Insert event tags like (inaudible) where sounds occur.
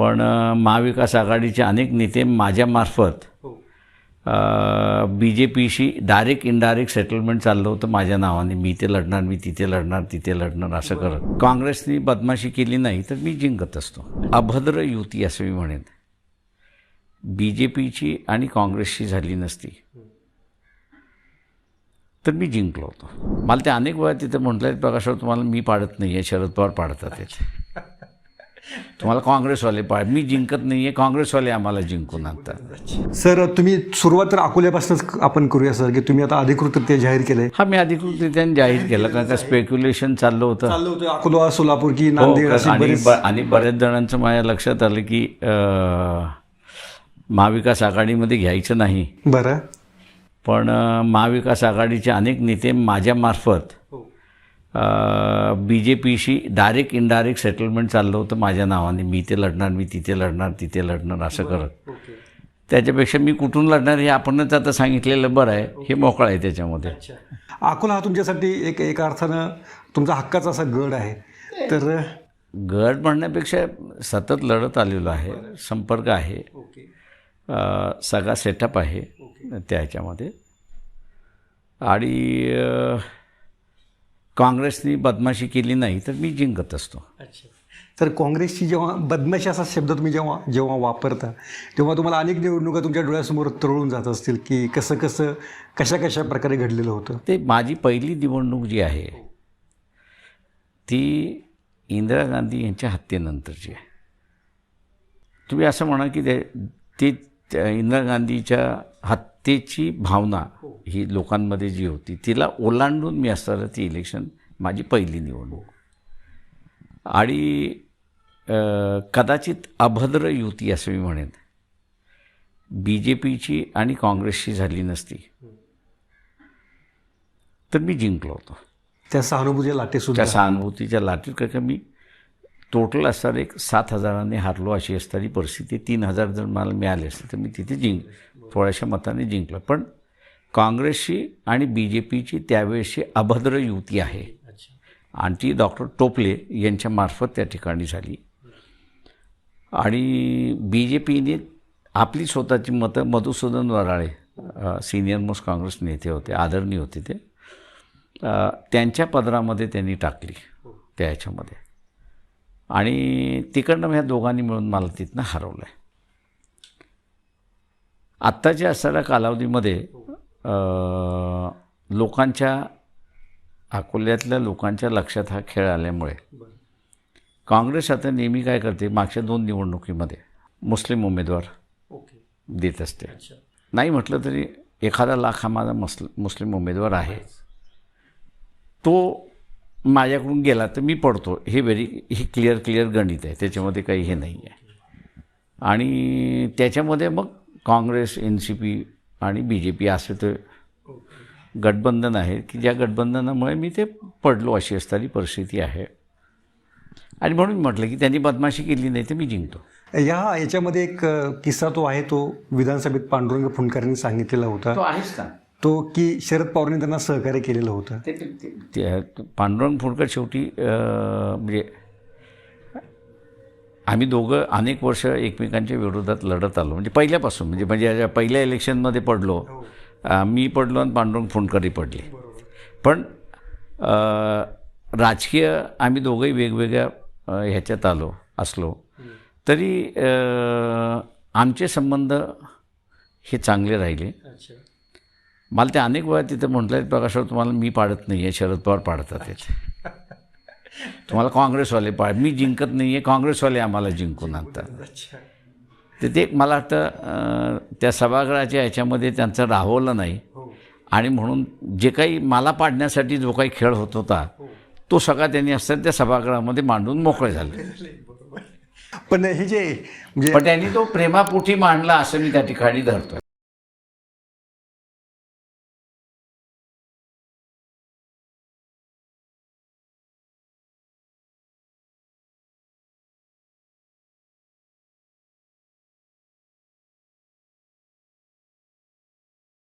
पण महाविकास आघाडीचे अनेक नेते माझ्यामार्फत हो. B J पीशी direct indirect settlement चाललं होतं माझ्या नावाने. मी ते लढणार मी तिथे लढणार तिथे लढणार असं करत. काँग्रेसनी बदमाशी केली नाही तर मी जिंकत असतो. अभद्र युती असं मी म्हणेन. बी जे पीची आणि काँग्रेसची झाली नसती. तर मी जिंकलो होतो. मला ते अनेक वेळा तिथे म्हटलं प्रकाशराव तुम्हाला मी पाडत नाही आहे शरद पवार पाडतात तुम्हाला काँग्रेसवाले पाड मी जिंकत नाही आहे काँग्रेसवाले आम्हाला जिंकून आणतात. सर तुम्ही सुरुवात तर अकोल्यापासूनच आपण करूया सर की तुम्ही आता अधिकृतरित्या जाहीर केलंय. हा मी अधिकृतरित्याने जाहीर केलं कारण का स्पेक्युलेशन चाललं होतं. अकोला सोलापूर की हो, नांदेड आणि बऱ्याच जणांचं माझ्या लक्षात आलं की महाविकास आघाडीमध्ये घ्यायचं नाही. बरं. पण महाविकास आघाडीचे अनेक नेते माझ्यामार्फत B J पीशी direct indirect settlement चाललं होतं माझ्या नावाने. मी ते लढणार मी तिथे लढणार तिथे लढणार असं करत. त्याच्यापेक्षा मी कुठून लढणार हे आपणच आता सांगितलेलं बरं आहे. हे मोकळं आहे त्याच्यामध्ये. अकोला हा तुमच्यासाठी एक एका अर्थानं तुमचा हक्काचा असा गड आहे. तर गड म्हणण्यापेक्षा सतत लढत आलेलो आहे. संपर्क आहे. सगळा सेटअप आहे त्या ह्याच्यामध्ये आणि काँग्रेसनी बदमाशी केली नाही तर मी जिंकत असतो. तर काँग्रेसची जेव्हा बदमाशी असा शब्द तुम्ही जेव्हा जेव्हा वापरता तेव्हा तुम्हाला अनेक निवडणुका तुमच्या डोळ्यासमोर तरुळून जात असतील की कसं कसं कशा कशा प्रकारे घडलेलं होतं? ते माझी पहिली निवडणूक जी आहे ती इंदिरा गांधी यांच्या हत्येनंतरची आहे. तुम्ही असं म्हणा की ते इंदिरा गांधीच्या हत्येची भावना ही. लोकांमध्ये जी होती तिला ओलांडून मी असताना ती इलेक्शन माझी पहिली निवडणूक. आणि अ, कदाचित अभद्र युती असं मी म्हणेन. बी जे पीची आणि काँग्रेसची झाली नसती. तर मी जिंकलो होतो. त्या सहानुभूतीच्या लाटेसुद्धा. त्या सहानुभूतीच्या लाटीत का मी टोटल असताना एक सात हजाराने हारलो अशी असणारी परिस्थिती. तीन हजार जर मला मिळाले असते तर मी तिथे जिंक थोड्याशा मताने जिंकलो. पण काँग्रेसची आणि बी जे पीची त्यावेळेसची अभद्र युती आहे. आणि ती डॉक्टर टोपले यांच्यामार्फत त्या ठिकाणी झाली. आणि बी जे पीने आपली स्वतःची मतं मधुसूदन वराळे सिनियर मोस्ट काँग्रेस नेते होते आदरणीय होते ते त्यांच्या पदरामध्ये त्यांनी टाकली त्या ह्याच्यामध्ये आणि तिकडनं ह्या दोघांनी मिळून मला तिथनं हरवलं आहे आत्ताच्या असणाऱ्या कालावधीमध्ये लोकांच्या अकोल्यातल्या लोकांच्या लक्षात हा खेळ आल्यामुळे काँग्रेस आता नेहमी काय करते मागच्या दोन निवडणुकीमध्ये मुस्लिम उमेदवार देत असते. नाही म्हटलं तरी एखादा लाख हा माझा मस्ल मुस्लिम उमेदवार आहे. तो माझ्याकडून गेला तर मी पडतो. हे व्हेरी हे क्लिअर क्लिअर गणित आहे. त्याच्यामध्ये काही हे नाही आहे. आणि त्याच्यामध्ये मग काँग्रेस एन सी पी आणि बी जे पी असे ते गठबंधन आहे की ज्या गठबंधनामुळे मी ते पडलो अशी असणारी परिस्थिती आहे. आणि म्हणून म्हटलं की त्यांनी बदमाशी केली नाही तर मी जिंकतो. या याच्यामध्ये एक किस्सा तो आहे तो विधानसभेत पांडुरंग फुंडकरांनी सांगितलेला होता. तो आहेच का तो की शरद पवारांनी त्यांना सहकार्य केलेलं होतं. ते ते- ते- ते- पांडुरंग फुडकर शेवटी म्हणजे आम्ही दोघं अनेक वर्ष एकमेकांच्या विरोधात लढत आलो. म्हणजे पहिल्यापासून म्हणजे म्हणजे याच्या पहिल्या इलेक्शनमध्ये पडलो. अं, मी पडलो आणि पांडुरंग फुंडकरही पडले. पण राजकीय आम्ही दोघंही वेगवेगळ्या ह्याच्यात आलो असलो. तरी आमचे संबंध हे चांगले राहिले. मला ते अनेक वेळा तिथं म्हटलं प्रकाशराव तुम्हाला मी पाडत नाही आहे शरद पवार पाडतात आहेत (laughs) तुम्हाला काँग्रेसवाले पाड मी जिंकत नाही आहे काँग्रेसवाले आम्हाला जिंकून आणतात. तर ते मला वाटतं त्या सभागृहाच्या ह्याच्यामध्ये त्यांचं राहवलं नाही. आणि म्हणून जे काही मला पाडण्यासाठी जो काही खेळ होत होता तो सगळा त्यांनी असताना त्या सभागृहामध्ये मांडून मोकळे झाले. पण हे जे म्हणजे पण त्यांनी तो प्रेमापोटी मांडला असं मी त्या ठिकाणी धरतोय.